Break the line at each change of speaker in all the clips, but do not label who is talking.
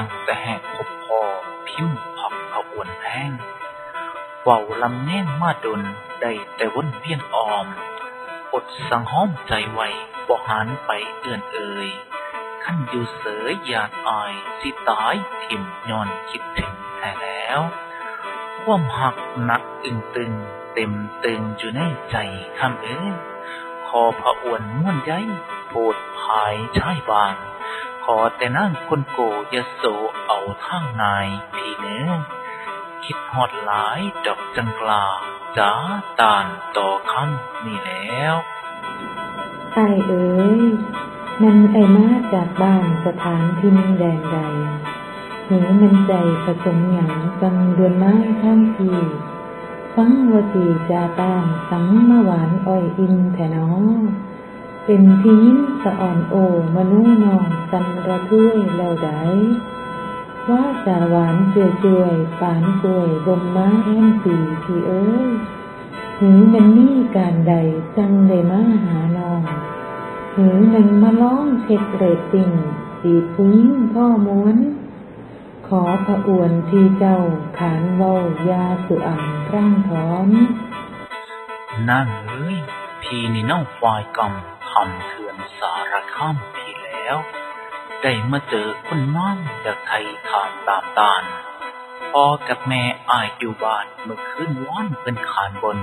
ตั้งแต่แหกพบพอพิมพ์ผักผอวนแพงเว้าลำแน่งมาดนได้แต่วนเวียนออม อดสังห้อมใจไว้บ่หันไปเอื่อนเอ่ยขั้นอยู่เสยหยานอายสิตายทิมย้อนคิดถึงแท้แล้วความหักหนักอึงตึง เต็มตึงอยู่ในใจคำเอ้ยขอพระอวนม่วนใยโปรดภายชายบาง ขอแต่นั่งคนโกยโสเอาทางนายพี่เนื้อคิดฮอดหลายดอกจังกลาจ้าตานต่อคำนี่แล้ว
ไอเอ๋ยมันไอมาจากบ้านสถานทินแดนใดหรือมันใจผสมหยังกันเดือนมาข้างทีฟังวสีจาตามสังมาหวานอ้อยอินแท่น้อ เป็นที่ยิ้มสะอ่อนโอมนุนองสันระถ้วยแล้วไดว่าจาหวานเจือจวยปานกล้วยบมม้าแห้มปีพี่เอ้ยหือมันมีการใดจังได้มาหานองหือมันมาล้องเช็คเรตติ้งสีผู้หญิงพ่อม้วนขอพระอวนที่เจ้าขานเว้ายาสุอันร่างถอน
นั่งเอ้ยพี่นี่น้องควายกำ ทำเถื่อนสารข้ามพี่แล้ว ได้มาเจอคนน้องจากไทยทางตามตานพ่อกับแม่อายอยู่บ้านเมื่อคืนว่อนเป็นขานบน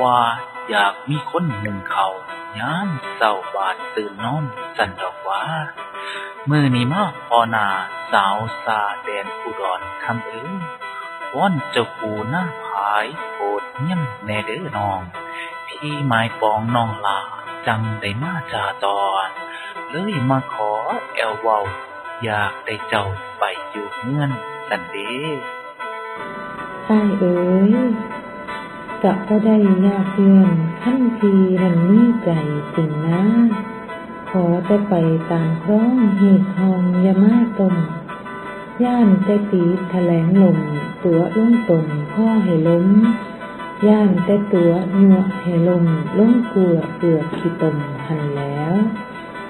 ว่าอยากมีคนหนึ่งเขาย้ามเศร้าบาดตื่นนอนสันดอกว่ามือนี้มาพอหนาสาวซาแดนอุดรคำเอ้ยว่อนเจ้ากูหน้าผายโปรดเยี่ยมแน่เด้อน้องพี่ไม้ปองน้องลา จังได้มาจาตอน เลยมาขอแอวเว้าอยากได้เจ้าไปอยู่เงื่อนสันเด
ไอ้เอ๋ยกะก็ได้ยากเพื่อนขั้นทีนั้นมีใจจริงนะ ขอแต่ไปตามคร้องเหตุหองยามาตมย่านแต่ตีแถลงลมตัวลุ่งตมพ่อให้ล้ม ย่านแต่ตัวยัวให้ลมล้มกลัวเกือบขี้ตมหันแล้ว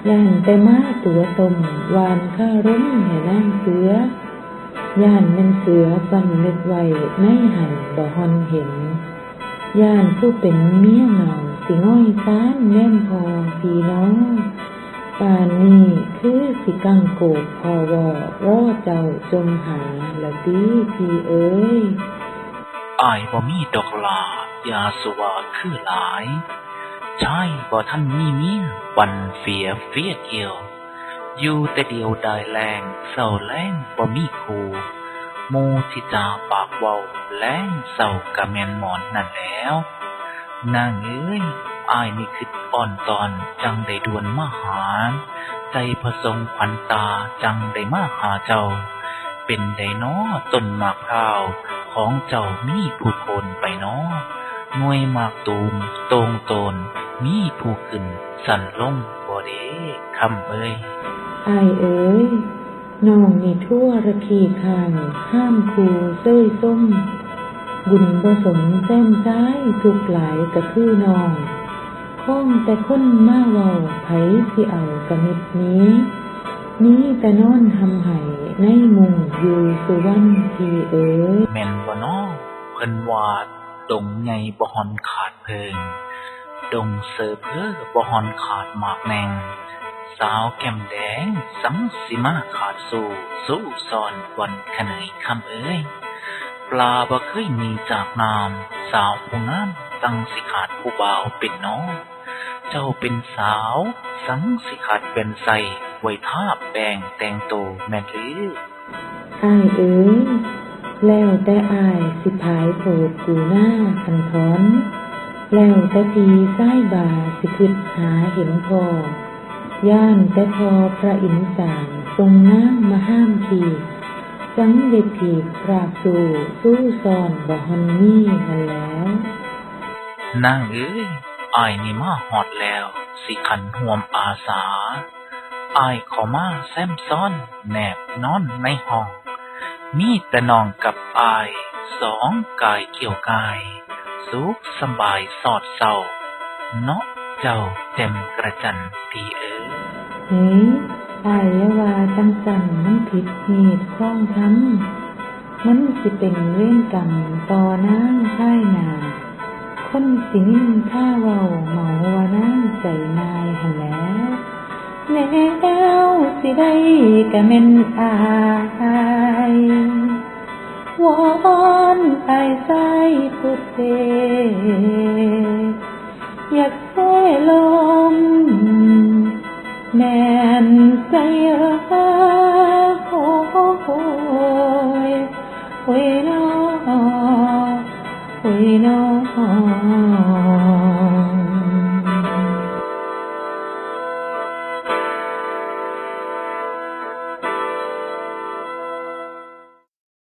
ย่านแต่มาตัวตมวานข้าร่มให้นั่งเสือย่านมันเสือฟันนึกไว้ไม่หันบ่ฮอนเห็น ย่านผู้เป็นเมียเงาสิง่อยฟ้านแน่นพอพี่น้องป่านนี้คือสิกังโกบพอวอรอเจ้าจงหาละตีพี่เอ้ย
อายบ่มีดอกลายาสวาคือหลายใช่บ่ท่านมีเมียวันเฟียเฟียเกี่ยว อยู่แต่เดียวดายแรงเศร้าแรงบ่มีครูโมที่จาปากเว้าแรงเศร้ากะแมนหมอนนั่นแล้ว นางเอ้ยอายนี่คืออ่อนตอนจังได้ดวนมาหา ใจผสมขวัญตาจังได้มาหาเจ้า เป็นไดน้อต้นมากพร้าว ของเจ้ามีผู้คนไปเนาะหน่วยมากตูมโตรงตน มีผู้ขึ้น สั่นลงบ่เด้คำเอ้ย
ไอเอ๋ยน้องนี่ทั่วระคีข้างห้ามครูเซ้ยส้ม บุญผสมแต้มซ้ายทุกหลายกะคือน้องข้องแต่คนมาเวาไผสิเอากระม็ดนี้ นี้แต่นอนทำไห ในมุงอยู่สุวรรณทีเอ๋ย
แม่นบ่น้อเพิ่นว่าดงใหญ่บ่ฮอนขาดเพิงดงเสือเพ้อบ่ฮอนขาดหมากแนงสาวแก้มแดงสังสิมาขาดสู่สู้ซอนวันขะเหนยคำเอ้ยปลาบ่เคยมีจากน้ำสาวผู้งามสังสิขาดผู้บ่าวเป็นน้อง เจ้าเป็นสาว สังสิขาดเป็นใส ไว้ทาบแปงแต่งโตวแม่นหรือ
อายเอ๋ยแล้วแต่อายสิพายโผดกูหน้าคันท้อน แล้วแต่พีซ้ายบาสิคิดหาเห็นพอย่านแต่พอพระอินทร์สางทรงนั่งมาห้ามขีดจังเด็ดผีกปราบสู่สู้ซอนบ่ฮอนนี่นั่นแล้ว
นางเอ้ยอายนี่มาหอดแล้ว สิขันห่วมอาสา อายขอมาแซมซ้อน แนบนอนในห้อง มีแต่น้องกับอายสองกายเกี่ยวกาย สุขสบายสอดเศร้าเนาะเจ้าเต็มกระจันทีเอ้ย
เฮ้ยอายอย่าว่าจังสันมันผิดเหตุข้องทำมันสิเป็นเรื่องกรรมต่อนางค่ายหนาคนสินินท่าเว้าเหมาว่านางใจนายหันแล้ว แล้วสิได้กะแม่นอาย วอนอายใจพุทเทอยากเสลม แม่นใจเอ้ยโอ้ยโอ้ยน้อโอ้ยน้อ